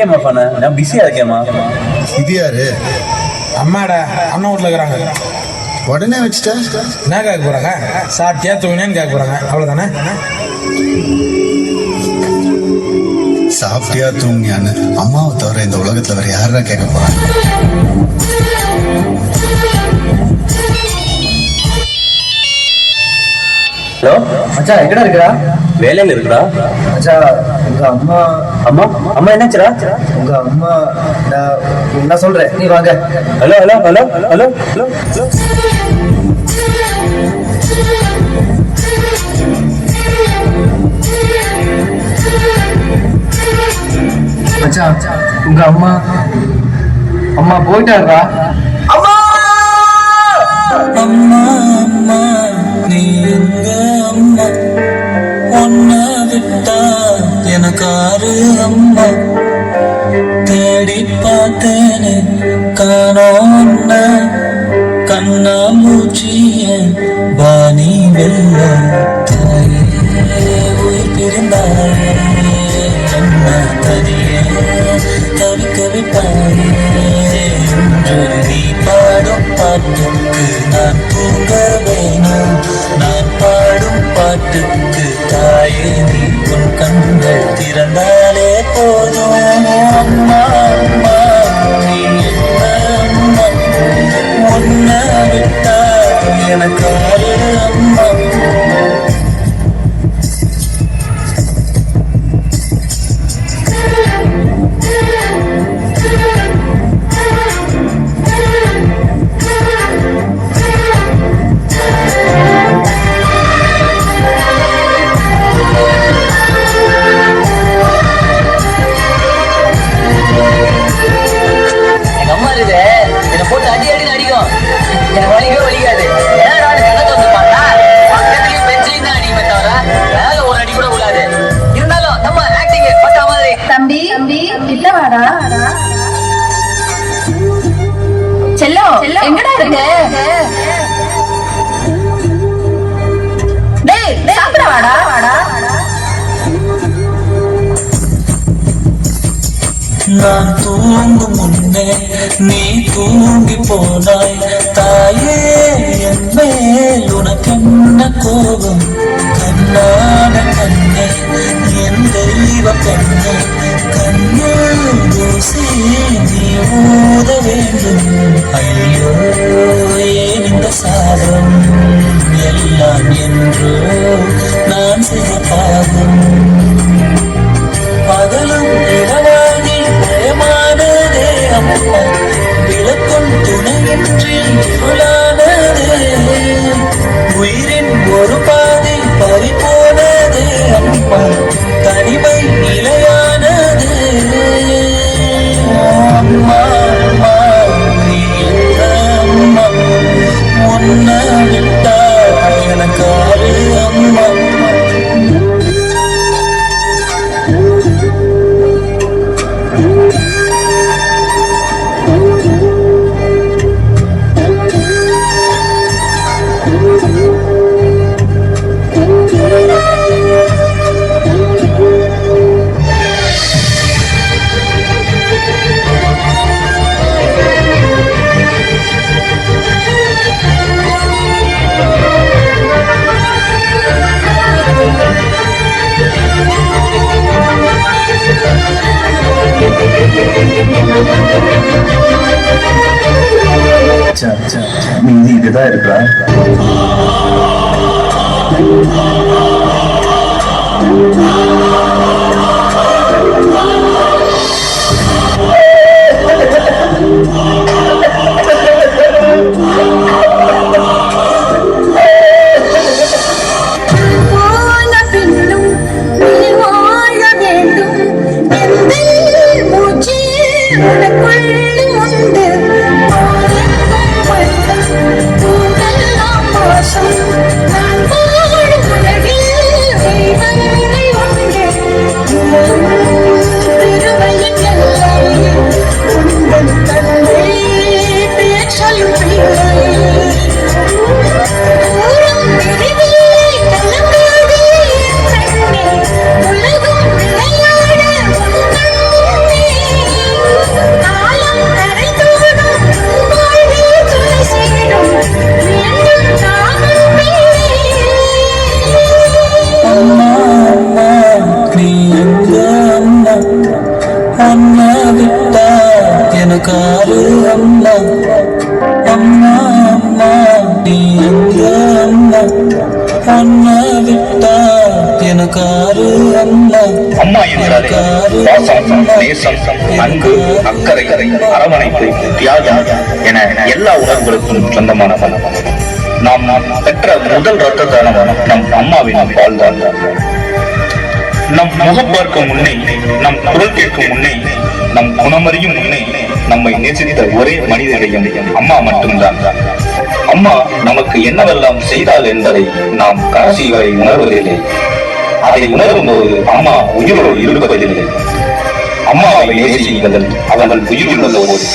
வையம்மா பண்ண? நான் பிஸியா இருக்கேம்மா. இது யாரு அம்மாடா அண்ணன் வீட்டில் இருக்கிறாங்க. உடனே வச்சுட்ட? என்ன கேட்க போகிறாங்க சாப்பிட்டியா தூங்கினேன்னு கேட்க போகிறாங்க அவ்வளோதானே சாப்பிட்டியா தூங்கியான்னு அம்மாவை தவிர இந்த உலகத்துல வேற யாரா கேட்க போறாங்க? ஹலோ? மச்சான் எங்கடா இருக்கா? வேலையில இருக்குடா. மச்சான் உங்க அம்மா அம்மா? அம்மா என்னாச்சுடா? உங்க அம்மா நான் நான் சொல்றேன் நீ வாங்க. Hello hello hello hello. Hello மச்சான் உங்க அம்மா அம்மா போயிட்டாரா காரு அம்மா. தேடி பார்த்தேனே காணோன்ன. கண்ணா மூச்சிய வாணி வெல்ல. உயிர் பிரிந்தாயே என்ன தனியே தவிக்க விட்டாயே என்று நீ பாடும் பாட்டுக்கு நான் தூங்க கண்கள் போதும் அம்மா அம்மா. நீ என்ன அம்மா? உன்னை விட்டா எனக்கு ஆறு அம்மா. எனக்கு வலிக்கவே வலிக்காது என்னடா நீ கணக்கு வந்து பார்த்தா பக்கத்துலயும் பெஞ்சிலையும் தான் அடிக்குமே தவிர மேல ஒரு அடி கூட விழாது. இருந்தாலும் நம்ம ஆக்டிங் பட்டா மாதிரி. தம்பி தம்பி கிட்ட வாடா. செல்லோ எங்கடா இருக்கு? நான் தூங்கும் முன்னே நீ தூங்கி போனாய் தாயே என் மேல் உனக்கென்ன கோபம் கண்ணான கண்ணே ச்சே, ச்சே. மீதி அம்மா அம்மா அம்மா நீ எங்க அம்மா? ஒன்ன விட்டா எனக்கு ஆறு அம்மா. அம்மா என்றாலே பாசம் நேசம் அன்பு அக்கறை அரவணைப்பு தியாகம் என எல்லா உணர்வுகளுக்கும் சொந்தமானவன் நாம் பெற்ற முதல் ரத்த தானம் நம் அம்மாவின் பால்தான். நம் முகம் பார்க்கும் முன்னே நம் குரல் கேட்கும் முன்னே நம் குணமறியும் முன்னே நம்மை நேசித்த ஒரே மனிதனையும் அம்மா மட்டும்தான். அம்மா நமக்கு என்னவெல்லாம் செய்தால் என்பதை நாம் கடைசி வரை உணர்வதில்லை. அதை உணரும் போது அம்மா உயிரோடு இருப்பதில்லை. அம்மாவை நேசியுங்கள் அவர்கள் உயிர் போது.